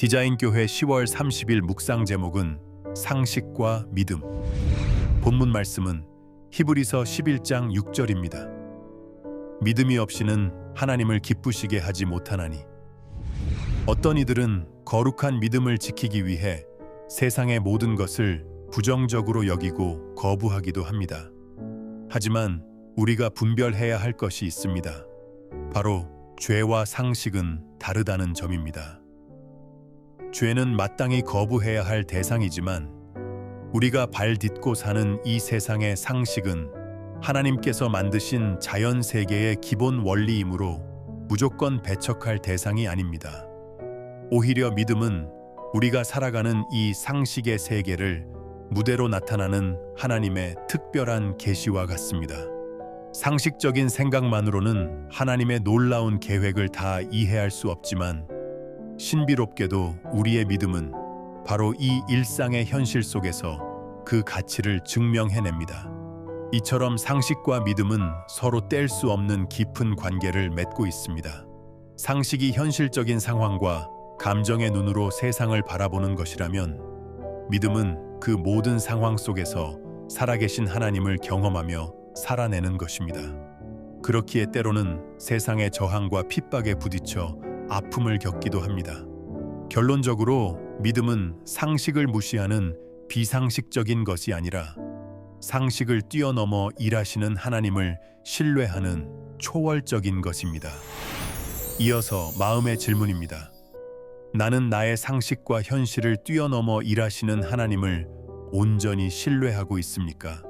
디자인교회 10월 30일 묵상 제목은 상식과 믿음. 본문 말씀은 히브리서 11장 6절입니다. 믿음이 없이는 하나님을 기쁘시게 하지 못하나니 어떤 이들은 거룩한 믿음을 지키기 위해 세상의 모든 것을 부정적으로 여기고 거부하기도 합니다. 하지만 우리가 분별해야 할 것이 있습니다. 바로 죄와 상식은 다르다는 점입니다. 죄는 마땅히 거부해야 할 대상이지만 우리가 발 딛고 사는 이 세상의 상식은 하나님께서 만드신 자연 세계의 기본 원리이므로 무조건 배척할 대상이 아닙니다. 오히려 믿음은 우리가 살아가는 이 상식의 세계를 무대로 나타나는 하나님의 특별한 계시와 같습니다. 상식적인 생각만으로는 하나님의 놀라운 계획을 다 이해할 수 없지만 신비롭게도 우리의 믿음은 바로 이 일상의 현실 속에서 그 가치를 증명해냅니다. 이처럼 상식과 믿음은 서로 뗄 수 없는 깊은 관계를 맺고 있습니다. 상식이 현실적인 상황과 감정의 눈으로 세상을 바라보는 것이라면 믿음은 그 모든 상황 속에서 살아계신 하나님을 경험하며 살아내는 것입니다. 그렇기에 때로는 세상의 저항과 핍박에 부딪혀 아픔을 겪기도 합니다. 결론적으로 믿음은 상식을 무시하는 비상식적인 것이 아니라 상식을 뛰어넘어 일하시는 하나님을 신뢰하는 초월적인 것입니다. 이어서 마음의 질문입니다. 나는 나의 상식과 현실을 뛰어넘어 일하시는 하나님을 온전히 신뢰하고 있습니까?